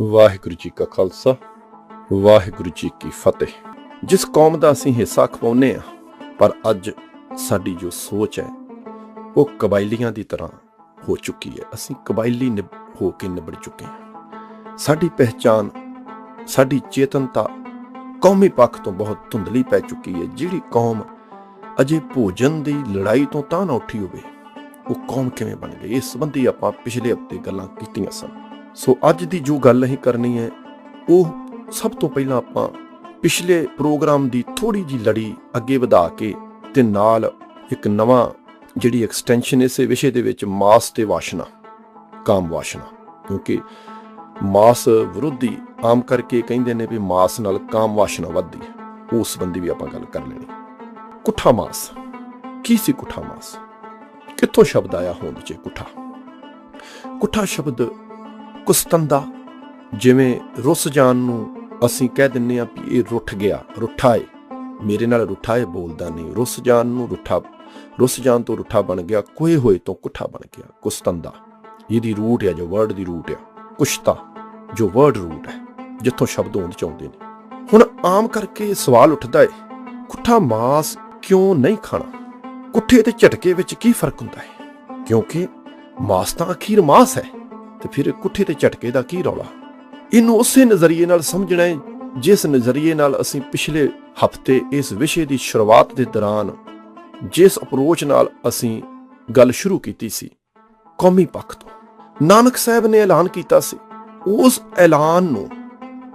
ਵਾਹਿਗੁਰੂ ਜੀ ਕਾ ਖਾਲਸਾ, ਵਾਹਿਗੁਰੂ ਜੀ ਕੀ ਫਤਿਹ। ਜਿਸ ਕੌਮ ਦਾ ਅਸੀਂ ਹਿੱਸਾ ਖਵਾਉਨੇ ਆ ਪਰ ਅੱਜ ਸਾਡੀ ਜੋ ਸੋਚ ਹੈ, ਉਹ ਕਬਾਇਲੀਆਂ ਦੀ ਤਰ੍ਹਾਂ ਹੋ ਚੁੱਕੀ ਹੈ। ਅਸੀਂ ਕਬਾਇਲੀ ਨਿਭ- ਹੋ ਕੇ ਨਿਬੜ ਚੁੱਕੇ ਹਾਂ। ਸਾਡੀ ਪਹਿਚਾਨ ਸਾਡੀ ਚੇਤਨਤਾ ਕੌਮੀ ਪੱਖ ਤੋਂ ਬਹੁਤ ਧੁੰਦਲੀ ਪੈ ਚੁੱਕੀ ਹੈ। ਜਿਹੜੀ ਕੌਮ ਅਜੇ ਭੋਜਨ ਦੀ ਲੜਾਈ ਤੋਂ ਤਾਂ ਨਾ ਉੱਠੀ ਹੋਵੇ, ਉਹ ਕੌਮ ਕਿਵੇਂ ਬਣ ਗਈ? ਇਸ ਸੰਬੰਧੀ ਆਪਾਂ ਪਿਛਲੇ ਹਫ਼ਤੇ ਗੱਲਾਂ ਕੀਤੀਆਂ ਸਨ। ਸੋ ਅੱਜ ਦੀ ਜੋ ਗੱਲ ਅਸੀਂ ਕਰਨੀ ਹੈ, ਉਹ ਸਭ ਤੋਂ ਪਹਿਲਾਂ ਆਪਾਂ ਪਿਛਲੇ ਪ੍ਰੋਗਰਾਮ ਦੀ ਥੋੜੀ ਜੀ ਲੜੀ ਅੱਗੇ ਵਧਾ ਕੇ ਤੇ ਨਾਲ ਇੱਕ ਨਵਾਂ ਜਿਹੜੀ ਐਕਸਟੈਂਸ਼ਨ ਇਸੇ ਵਿਸ਼ੇ ਦੇ ਵਿੱਚ ਮਾਸ ਤੇ ਵਾਸ਼ਨਾ, ਕਾਮ ਵਾਸ਼ਨਾ। ਕਿਉਂਕਿ ਮਾਸ ਵਿਰੋਧੀ ਆਮ ਕਰਕੇ ਕਹਿੰਦੇ ਨੇ ਵੀ ਮਾਸ ਨਾਲ ਕਾਮ ਵਾਸ਼ਨਾ ਵੱਧਦੀ ਹੈ। ਉਸ ਸੰਬੰਧੀ ਵੀ ਆਪਾਂ ਗੱਲ ਕਰ ਲੈਣੀ। ਕੁੱਠਾ ਮਾਸ। ਕੀ ਸੀ ਕੁੱਠਾ ਮਾਸ? ਕਿੱਥੋਂ ਸ਼ਬਦ ਆਇਆ ਹੋਂਦ ਚ ਕੁੱਠਾ? ਕੁੱਠਾ ਸ਼ਬਦ ਕੁਸਤੰਦਾ। ਜਿਵੇਂ ਰੁੱਸ ਜਾਣ ਨੂੰ ਅਸੀਂ ਕਹਿ ਦਿੰਨੇ ਆ ਵੀ ਇਹ ਰੁੱਠ ਗਿਆ, ਰੁੱਠਾ ਏ। ਮੇਰੇ ਨਾਲ ਰੁੱਠਾ ਏ ਬੋਲਦਾ ਨਹੀਂ। ਰੁੱਸ ਜਾਣ ਨੂੰ ਰੁੱਠਾ, ਰੁੱਸ ਜਾਣ ਤੋਂ ਰੁੱਠਾ ਬਣ ਗਿਆ ਕੋਏ ਹੋਏ ਤੋਂ ਕੁੱਠਾ ਬਣ ਗਿਆ, ਕੁਸਤੰਦਾ। ਇਹਦੀ ਰੂਟ ਹੈ ਜੋ ਵਰਡ ਦੀ ਰੂਟ ਹੈ ਕੁਸ਼ਤਾ, ਜੋ ਵਰਡ ਰੂਟ ਹੈ ਜਿੱਥੋਂ ਸ਼ਬਦ ਹੋਂਦ ਚ ਆਉਂਦੇ ਨੇ। ਹੁਣ ਆਮ ਕਰਕੇ ਸਵਾਲ ਉੱਠਦਾ ਏ, ਕੁੱਠਾ ਮਾਸ ਕਿਉਂ ਨਹੀਂ ਖਾਣਾ? ਕੁੱਠੇ ਤੇ ਝਟਕੇ ਵਿੱਚ ਕੀ ਫ਼ਰਕ ਹੁੰਦਾ ਹੈ ਕਿਉਂਕਿ ਮਾਸ ਤਾਂ ਅਖੀਰ ਮਾਸ ਹੈ। ਤੇ ਫਿਰ ਕੁੱਠੇ ਤੇ ਝਟਕੇ ਦਾ ਕੀ ਰੌਲਾ? ਇਹਨੂੰ ਉਸੇ ਨਜ਼ਰੀਏ ਨਾਲ ਸਮਝਣਾ ਹੈ, ਜਿਸ ਨਜ਼ਰੀਏ ਨਾਲ ਅਸੀਂ ਪਿਛਲੇ ਹਫ਼ਤੇ ਇਸ ਵਿਸ਼ੇ ਦੀ ਸ਼ੁਰੂਆਤ ਦੇ ਦੌਰਾਨ ਜਿਸ ਅਪਰੋਚ ਨਾਲ ਅਸੀਂ ਗੱਲ ਸ਼ੁਰੂ ਕੀਤੀ ਸੀ, ਕੌਮੀ ਪੱਖ ਤੋਂ। ਨਾਨਕ ਸਾਹਿਬ ਨੇ ਐਲਾਨ ਕੀਤਾ ਸੀ। ਉਸ ਐਲਾਨ ਨੂੰ,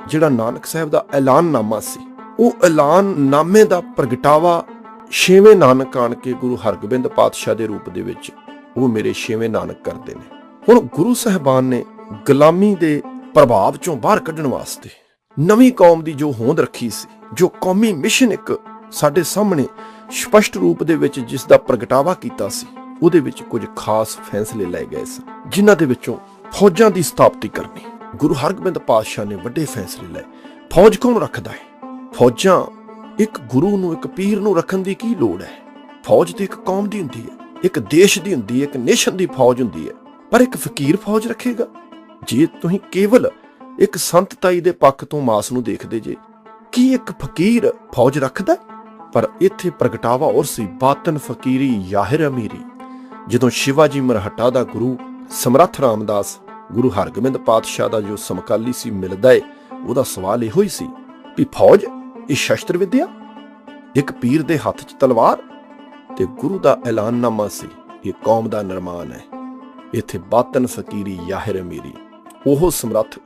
ਜਿਹੜਾ ਨਾਨਕ ਸਾਹਿਬ ਦਾ ਐਲਾਨਨਾਮਾ ਸੀ, ਉਹ ਐਲਾਨਨਾਮੇ ਦਾ ਪ੍ਰਗਟਾਵਾ ਛੇਵੇਂ ਨਾਨਕ ਆਣ ਕੇ ਗੁਰੂ ਹਰਗੋਬਿੰਦ ਪਾਤਸ਼ਾਹ ਦੇ ਰੂਪ ਦੇ ਵਿੱਚ ਉਹ ਮੇਰੇ ਛੇਵੇਂ ਨਾਨਕ ਕਰਦੇ ਨੇ। ਹੁਣ ਗੁਰੂ ਸਾਹਿਬਾਨ ਨੇ ਗੁਲਾਮੀ ਦੇ ਪ੍ਰਭਾਵ ਚੋਂ ਬਾਹਰ ਕੱਢਣ ਵਾਸਤੇ ਨਵੀਂ ਕੌਮ ਦੀ ਜੋ ਹੋਂਦ ਰੱਖੀ ਸੀ, ਜੋ ਕੌਮੀ ਮਿਸ਼ਨ ਇੱਕ ਸਾਡੇ ਸਾਹਮਣੇ ਸਪਸ਼ਟ ਰੂਪ ਦੇ ਵਿੱਚ ਜਿਸ ਦਾ ਪ੍ਰਗਟਾਵਾ ਕੀਤਾ ਸੀ, ਉਹਦੇ ਵਿੱਚ ਕੁਝ ਖਾਸ ਫੈਸਲੇ ਲਏ ਗਏ ਸਨ, ਜਿਨ੍ਹਾਂ ਦੇ ਵਿੱਚੋਂ ਫੌਜਾਂ ਦੀ ਸਥਾਪਤੀ ਕਰਨੀ। ਗੁਰੂ ਹਰਗੋਬਿੰਦ ਪਾਤਸ਼ਾਹ ਨੇ ਵੱਡੇ ਫੈਸਲੇ ਲਏ। ਫੌਜ ਕੌਣ ਰੱਖਦਾ ਹੈ? ਫੌਜਾਂ ਇੱਕ ਗੁਰੂ ਨੂੰ, ਇੱਕ ਪੀਰ ਨੂੰ ਰੱਖਣ ਦੀ ਕੀ ਲੋੜ ਹੈ? ਫੌਜ ਤੇ ਇੱਕ ਕੌਮ ਦੀ ਹੁੰਦੀ ਹੈ, ਇੱਕ ਦੇਸ਼ ਦੀ ਹੁੰਦੀ ਹੈ, ਇੱਕ ਨੇਸ਼ਨ ਦੀ ਫੌਜ ਹੁੰਦੀ ਹੈ। ਪਰ ਇੱਕ ਫਕੀਰ ਫੌਜ ਰੱਖੇਗਾ। ਜੇ ਤੁਸੀਂ ਕੇਵਲ ਇੱਕ ਸੰਤ ਤਾਈ ਦੇ ਪੱਖ ਤੋਂ ਮਾਸ ਨੂੰ ਦੇਖਦੇ ਜੇ, ਕੀ ਇੱਕ ਫਕੀਰ ਫੌਜ ਰੱਖਦਾ? ਪਰ ਇੱਥੇ ਪ੍ਰਗਟਾਵਾ ਔਰ ਸੀ ਬਾਤਨ ਫਕੀਰੀ ਯਾਹਿਰ ਅਮੀਰੀ, ਜਦੋਂ ਸ਼ਿਵਾਜੀ ਮਰਹਟਾ ਦਾ ਗੁਰੂ ਸਮਰੱਥ ਰਾਮਦਾਸ, ਗੁਰੂ ਹਰਗੋਬਿੰਦ ਪਾਤਸ਼ਾਹ ਦਾ ਜੋ ਸਮਕਾਲੀ ਸੀ ਮਿਲਦਾ ਏ, ਉਹਦਾ ਸਵਾਲ ਇਹੋ ਹੀ ਸੀ ਵੀ ਫੌਜ ਇਹ ਸ਼ਸਤਰ ਵਿਦਿਆ? ਇੱਕ ਪੀਰ ਦੇ ਹੱਥ 'ਚ ਤਲਵਾਰ? ਤੇ ਗੁਰੂ ਦਾ ਐਲਾਨਨਾਮਾ ਸੀ, ਇਹ ਕੌਮ ਦਾ ਨਿਰਮਾਣ ਹੈ। ਇੱਥੇ ਬਾਤਨ ਫਕੀਰੀ ਯਾਹਿਰ ਅਮੀਰੀ। ਉਹ ਸਮਰੱਥ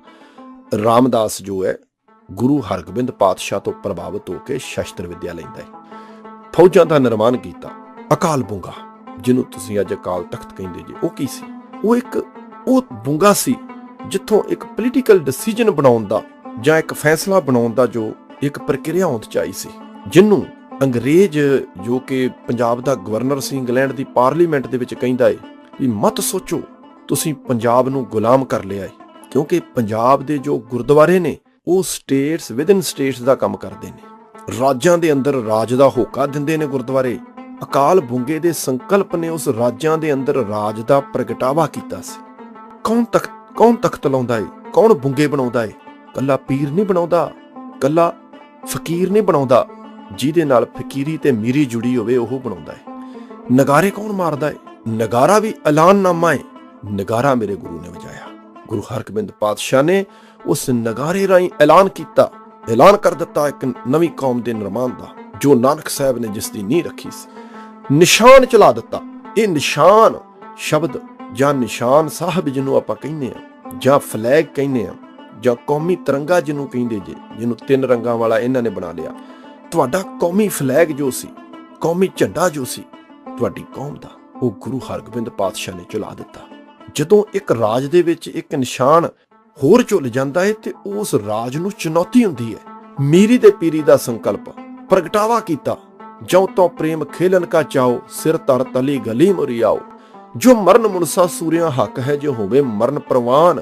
ਰਾਮਦਾਸ ਜੋ ਹੈ, ਗੁਰੂ ਹਰਗੋਬਿੰਦ ਪਾਤਸ਼ਾਹ ਤੋਂ ਪ੍ਰਭਾਵਿਤ ਹੋ ਕੇ ਸ਼ਸਤਰ ਵਿਦਿਆ ਲੈਂਦਾ ਹੈ। ਫੌਜਾਂ ਦਾ ਨਿਰਮਾਣ ਕੀਤਾ, ਅਕਾਲ ਬੁੰਗਾ, ਜਿਹਨੂੰ ਤੁਸੀਂ ਅੱਜ ਅਕਾਲ ਤਖਤ ਕਹਿੰਦੇ ਜੀ। ਉਹ ਕੀ ਸੀ? ਉਹ ਇੱਕ, ਉਹ ਬੁੰਗਾ ਸੀ, ਜਿੱਥੋਂ ਇੱਕ ਪੋਲੀਟੀਕਲ ਡਿਸੀਜਨ ਬਣਾਉਣ ਦਾ ਜਾਂ ਇੱਕ ਫੈਸਲਾ ਬਣਾਉਣ ਦਾ ਜੋ ਇੱਕ ਪ੍ਰਕਿਰਿਆ ਹੋਂਦ ਚ ਆਈ ਸੀ, ਜਿਹਨੂੰ ਅੰਗਰੇਜ਼ ਜੋ ਕਿ ਪੰਜਾਬ ਦਾ ਗਵਰਨਰ ਸੀ, ਇੰਗਲੈਂਡ ਦੀ ਪਾਰਲੀਮੈਂਟ ਦੇ ਵਿੱਚ ਕਹਿੰਦਾ ਏ ਵੀ ਮਤ ਸੋਚੋ, ਤੁਸੀਂ ਪੰਜਾਬ ਨੂੰ ਗੁਲਾਮ ਕਰ ਲਿਆ ਏ। ਕਿਉਂਕਿ ਪੰਜਾਬ ਦੇ ਜੋ ਗੁਰਦੁਆਰੇ ਨੇ, ਉਹ ਸਟੇਟਸ ਵਿਦਿਨ ਸਟੇਟਸ ਦਾ ਕੰਮ ਕਰਦੇ ਨੇ। ਰਾਜਾਂ ਦੇ ਅੰਦਰ ਰਾਜ ਦਾ ਹੋਕਾ ਦਿੰਦੇ ਨੇ ਗੁਰਦੁਆਰੇ। ਅਕਾਲ ਬੁੰਗੇ ਦੇ ਸੰਕਲਪ ਨੇ ਉਸ ਰਾਜਾਂ ਦੇ ਅੰਦਰ ਰਾਜ ਦਾ ਪ੍ਰਗਟਾਵਾ ਕੀਤਾ ਸੀ। ਕੌਣ ਤਖਤ ਕੌਣ ਤਖਤ ਲਾਉਂਦਾ ਏ? ਕੌਣ ਬੁੰਗੇ ਬਣਾਉਂਦਾ ਏ? ਕੱਲਾ ਪੀਰ ਨਹੀਂ ਬਣਾਉਂਦਾ, ਕੱਲਾ ਫਕੀਰ ਨਹੀਂ ਬਣਾਉਂਦਾ। ਜਿਹਦੇ ਨਾਲ ਫਕੀਰੀ ਤੇ ਮੀਰੀ ਜੁੜੀ ਹੋਵੇ, ਉਹ ਬਣਾਉਂਦਾ ਏ। ਨਗਾਰੇ ਕੌਣ ਮਾਰਦਾ ਏ? ਨਗਾਰਾ ਵੀ ਐਲਾਨਨਾਮਾ ਏ ਨਗਾਰਾ ਮੇਰੇ ਗੁਰੂ ਨੇ ਵਜਾਇਆ। ਗੁਰੂ ਹਰਗੋਬਿੰਦ ਪਾਤਸ਼ਾਹ ਨੇ ਉਸ ਨਗਾਰੇ ਰਾਹੀਂ ਐਲਾਨ ਕੀਤਾ। ਐਲਾਨ ਕਰ ਦਿੱਤਾ ਇੱਕ ਨਵੀਂ ਕੌਮ ਦੇ ਨਿਰਮਾਣ ਦਾ, ਜੋ ਨਾਨਕ ਸਾਹਿਬ ਨੇ ਜਿਸ ਦੀ ਨੀਂਹ ਰੱਖੀ ਸੀ। ਨਿਸ਼ਾਨ ਚਲਾ ਦਿੱਤਾ। ਇਹ ਨਿਸ਼ਾਨ ਸ਼ਬਦ ਜਾਂ ਨਿਸ਼ਾਨ ਸਾਹਿਬ ਜਿਹਨੂੰ ਆਪਾਂ ਕਹਿੰਦੇ ਆ ਜਾਂ ਫਲੈਗ ਕਹਿੰਦੇ ਆ ਜਾਂ ਕੌਮੀ ਤਿਰੰਗਾ ਜਿਹਨੂੰ ਕਹਿੰਦੇ ਜੇ, ਜਿਹਨੂੰ ਤਿੰਨ ਰੰਗਾਂ ਵਾਲਾ ਇਹਨਾਂ ਨੇ ਬਣਾ ਲਿਆ। ਤੁਹਾਡਾ ਕੌਮੀ ਫਲੈਗ ਜੋ ਸੀ, ਕੌਮੀ ਝੰਡਾ ਜੋ ਸੀ, ਤੁਹਾਡੀ ਕੌਮ ਦਾ ਉਹ ਗੁਰੂ ਹਰਗੋਬਿੰਦ ਪਾਤਸ਼ਾਹ ਨੇ ਚਲਾ ਦਿੱਤਾ। ਜਦੋਂ ਇੱਕ ਰਾਜ ਦੇ ਵਿੱਚ ਇੱਕ ਨਿਸ਼ਾਨ ਹੋਰ ਝੁੱਲ ਜਾਂਦਾ ਹੈ ਤੇ ਉਸ ਰਾਜ ਨੂੰ ਚੁਣੌਤੀ ਹੁੰਦੀ ਹੈ ਮੀਰੀ ਦੇ ਪੀਰੀ ਦਾ ਸੰਕਲਪ, ਪ੍ਰਗਟਾਵਾ ਕੀਤਾ ਜੋ ਤੋਂ ਪ੍ਰੇਮ ਖੇਲਨ ਕਾ ਚਾਓ, ਸਿਰ ਤਰ ਤਲੀ ਗਲੀ ਮੁਰੀ ਆਓ। ਜੋ ਮਰਨ ਮੁਨਸਾ ਸੂਰਿਆ ਹੱਕ ਹੈ, ਜੋ ਹੋਵੇ ਮਰਨ ਪ੍ਰਵਾਨ।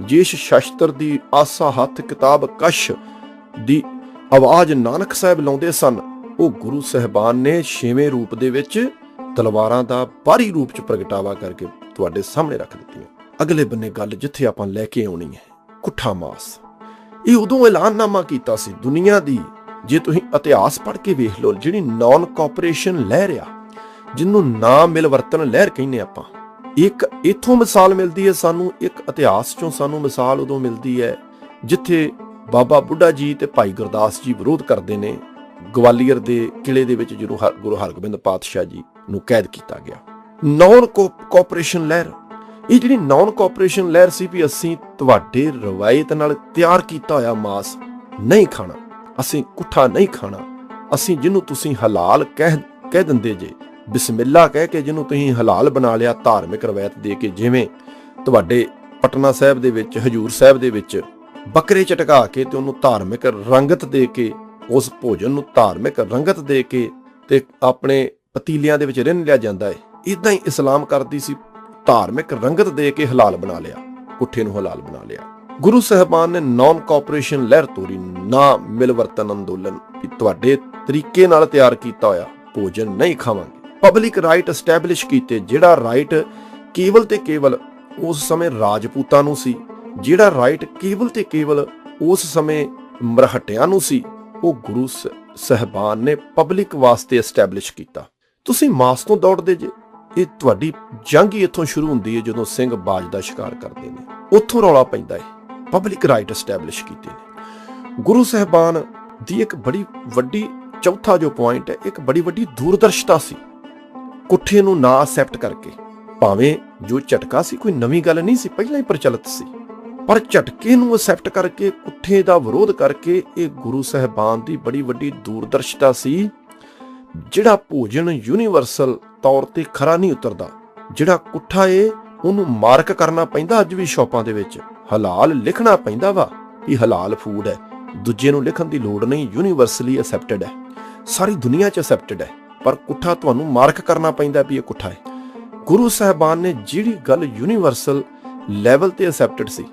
ਜਿਸ ਸ਼ਸਤਰ ਦੀ ਆਸਾ ਹੱਥ ਕਿਤਾਬ ਕਸ਼, ਦੀ ਆਵਾਜ਼ ਨਾਨਕ ਸਾਹਿਬ ਲਾਉਂਦੇ ਸਨ। ਉਹ ਗੁਰੂ ਸਹਿਬਾਨ ਨੇ ਛੇਵੇਂ ਰੂਪ ਦੇ ਵਿੱਚ ਤਲਵਾਰਾਂ ਦਾ ਬਾਹਰੀ ਰੂਪ ਚ ਪ੍ਰਗਟਾਵਾ ਕਰਕੇ ਤੁਹਾਡੇ ਸਾਹਮਣੇ ਰੱਖ ਦਿੱਤੀਆਂ। ਅਗਲੇ ਬੰਨੇ ਗੱਲ ਜਿੱਥੇ ਆਪਾਂ ਲੈ ਕੇ ਆਉਣੀ ਹੈ, ਕੁੱਠਾ ਮਾਸ। ਇਹ ਉਦੋਂ ਐਲਾਨਨਾਮਾ ਕੀਤਾ ਸੀ ਦੁਨੀਆ ਦੀ, ਜੇ ਤੁਸੀਂ ਇਤਿਹਾਸ ਪੜ੍ਹ ਕੇ ਵੇਖ ਲਓ, ਜਿਹੜੀ ਨਾਨ ਕੋਆਪਰੇਸ਼ਨ ਲਹਿਰ ਆ ਜਿਹਨੂੰ ਨਾ ਮਿਲਵਰਤਨ ਲਹਿਰ ਕਹਿੰਦੇ ਆਪਾਂ। ਇੱਕ ਇਥੋਂ ਮਿਸਾਲ ਮਿਲਦੀ ਹੈ ਸਾਨੂੰ, ਇੱਕ ਇਤਿਹਾਸ ਚੋਂ ਸਾਨੂੰ ਮਿਸਾਲ ਉਦੋਂ ਮਿਲਦੀ ਹੈ, ਜਿੱਥੇ ਬਾਬਾ ਬੁੱਢਾ ਜੀ ਤੇ ਭਾਈ ਗੁਰਦਾਸ ਜੀ ਵਿਰੋਧ ਕਰਦੇ ਨੇ, ਗਵਾਲੀਅਰ ਦੇ ਕਿਲੇ ਦੇ ਵਿੱਚ ਜਦੋਂ ਹਰ- ਗੁਰੂ ਹਰਗੋਬਿੰਦ ਪਾਤਸ਼ਾਹ ਜੀ। ਨੂੰ ਕੈਦ ਕੀਤਾ ਗਿਆ। ਨਾਨ ਕੋਆਪਰੇਸ਼ਨ ਲਹਿਰ ਇਹ ਜਿਹੜੀ ਨਾਨ ਕੋਆਪਰੇਸ਼ਨ ਲਹਿਰ ਸੀ ਵੀ ਅਸੀਂ ਤੁਹਾਡੇ ਰਵਾਇਤ ਨਾਲ ਤਿਆਰ ਕੀਤਾ ਹੋਇਆ ਮਾਸ ਨਹੀਂ ਖਾਣਾ, ਅਸੀਂ ਕੁੱਠਾ ਨਹੀਂ ਖਾਣਾ, ਅਸੀਂ ਜਿਹਨੂੰ ਤੁਸੀਂ ਹਲਾਲ ਕਹਿ ਕਹਿ ਦਿੰਦੇ ਜੇ, ਬਿਸਮਿਲ੍ਲਾ ਕਹਿ ਕੇ ਜਿਹਨੂੰ ਤੁਸੀਂ ਹਲਾਲ ਬਣਾ ਲਿਆ, ਧਾਰਮਿਕ ਰਵਾਇਤ ਦੇ ਕੇ ਜਿਵੇਂ ਤੁਹਾਡੇ ਪਟਨਾ ਸਾਹਿਬ ਦੇ ਵਿੱਚ, ਹਜੂਰ ਸਾਹਿਬ ਦੇ ਵਿੱਚ ਬੱਕਰੇ ਚਟਕਾ ਕੇ ਤੇ ਉਹਨੂੰ ਧਾਰਮਿਕ ਰੰਗਤ ਦੇ ਕੇ, ਉਸ ਭੋਜਨ ਨੂੰ ਧਾਰਮਿਕ ਰੰਗਤ ਦੇ ਕੇ ਤੇ ਆਪਣੇ ਪਤੀਲਿਆਂ ਦੇ ਵਿੱਚ ਰਿੰਨ ਲਿਆ ਜਾਂਦਾ ਹੈ ਇਦਾਂ ਹੀ ਇਸਲਾਮ ਕਰਦੀ ਸੀ, ਧਾਰਮਿਕ ਰੰਗਤ ਦੇ ਕੇ ਹਲਾਲ ਬਣਾ ਲਿਆ, ਪੁੱਠੇ ਨੂੰ ਹਲਾਲ ਬਣਾ ਲਿਆ। ਗੁਰੂ ਸਾਹਿਬਾਨ ਨੇ ਨਾਨ ਕੋਆਪਰੇਸ਼ਨ ਲਹਿਰ ਤੋਰੀ, ਨਾ ਮਿਲਵਰਤਨ ਅੰਦੋਲਨ। ਵੀ ਤੁਹਾਡੇ ਤਰੀਕੇ ਨਾਲ ਤਿਆਰ ਕੀਤਾ ਹੋਇਆ, ਭੋਜਨ ਨਹੀਂ ਖਾਵਾਂਗੇ। ਪਬਲਿਕ ਰਾਈਟ ਐਸਟੈਬਲਿਸ਼ ਕੀਤੇ, ਜਿਹੜਾ ਰਾਈਟ ਕੇਵਲ ਤੇ ਕੇਵਲ ਉਸ ਸਮੇਂ ਰਾਜਪੂਤਾਂ ਨੂੰ ਸੀ, ਜਿਹੜਾ ਰਾਈਟ ਕੇਵਲ ਤੇ ਕੇਵਲ ਉਸ ਸਮੇਂ ਮਰਹਟਿਆਂ ਨੂੰ ਸੀ, ਉਹ ਗੁਰੂ ਸ- ਸਾਹਿਬਾਨ ਨੇ ਪਬਲਿਕ ਵਾਸਤੇ ਐਸਟੈਬਲਿਸ਼ ਕੀਤਾ। ਤੁਸੀਂ ਮਾਸ ਤੋਂ ਦੌੜਦੇ ਜੇ। ਇਹ ਤੁਹਾਡੀ ਜੰਗ ਹੀ ਇੱਥੋਂ ਸ਼ੁਰੂ ਹੁੰਦੀ ਹੈ ਜਦੋਂ ਸਿੰਘ ਬਾਜ ਦਾ ਸ਼ਿਕਾਰ ਕਰਦੇ ਨੇ। ਉੱਥੋਂ ਰੌਲਾ ਪੈਂਦਾ ਹੈ। ਪਬਲਿਕ ਰਾਈਟ ਐਸਟੈਬਲਿਸ਼ ਕੀਤੇ ਨੇ। ਗੁਰੂ ਸਾਹਿਬਾਨ ਦੀ ਇੱਕ ਬੜੀ ਵੱਡੀ ਚੌਥਾ ਜੋ ਪੁਆਇੰਟ ਹੈ, ਇੱਕ ਬੜੀ ਵੱਡੀ ਦੂਰਦਰਸ਼ਤਾ ਸੀ। ਕੁੱਠੇ ਨੂੰ ਨਾ ਅਸੈਪਟ ਕਰਕੇ, ਭਾਵੇਂ ਜੋ ਝਟਕਾ ਸੀ, ਕੋਈ ਨਵੀਂ ਗੱਲ ਨਹੀਂ ਸੀ, ਪਹਿਲਾਂ ਹੀ ਪ੍ਰਚਲਿਤ ਸੀ। ਪਰ ਝਟਕੇ ਨੂੰ ਅਸੈਪਟ ਕਰਕੇ, ਕੁੱਠੇ ਦਾ ਵਿਰੋਧ ਕਰਕੇ ਇਹ ਗੁਰੂ ਸਾਹਿਬਾਨ ਦੀ ਬੜੀ ਵੱਡੀ ਦੂਰਦਰਸ਼ਤਾ ਸੀ। ਜਿਹੜਾ ਭੋਜਨ ਯੂਨੀਵਰਸਲ ਤੌਰ ਤੇ ਖਰਾ ਨਹੀਂ ਉਤਰਦਾ, ਜਿਹੜਾ ਕੁੱਠਾ ਏ, ਉਹਨੂੰ ਮਾਰਕ ਕਰਨਾ ਪੈਂਦਾ ਅੱਜ ਵੀ ਸ਼ਾਪਾਂ ਦੇ ਵਿੱਚ। ਹਲਾਲ ਲਿਖਣਾ ਪੈਂਦਾ ਵਾ ਇਹ ਹਲਾਲ ਫੂਡ ਹੈ। ਦੂਜੇ ਨੂੰ ਲਿਖਣ ਦੀ ਲੋੜ ਨਹੀਂ ਯੂਨੀਵਰਸਲੀ ਅਸੈਪਟਡ ਹੈ। ਸਾਰੀ ਦੁਨੀਆ 'ਚ ਅਸੈਪਟਡ ਹੈ, ਪਰ ਕੁੱਠਾ ਤੁਹਾਨੂੰ ਮਾਰਕ ਕਰਨਾ ਪੈਂਦਾ ਵੀ ਇਹ ਕੁੱਠਾ ਹੈ। ਗੁਰੂ ਸਾਹਿਬਾਨ ਨੇ ਜਿਹੜੀ ਗੱਲ ਯੂਨੀਵਰਸਲ ਲੈਵਲ ਤੇ ਅਸੈਪਟਡ ਸੀ,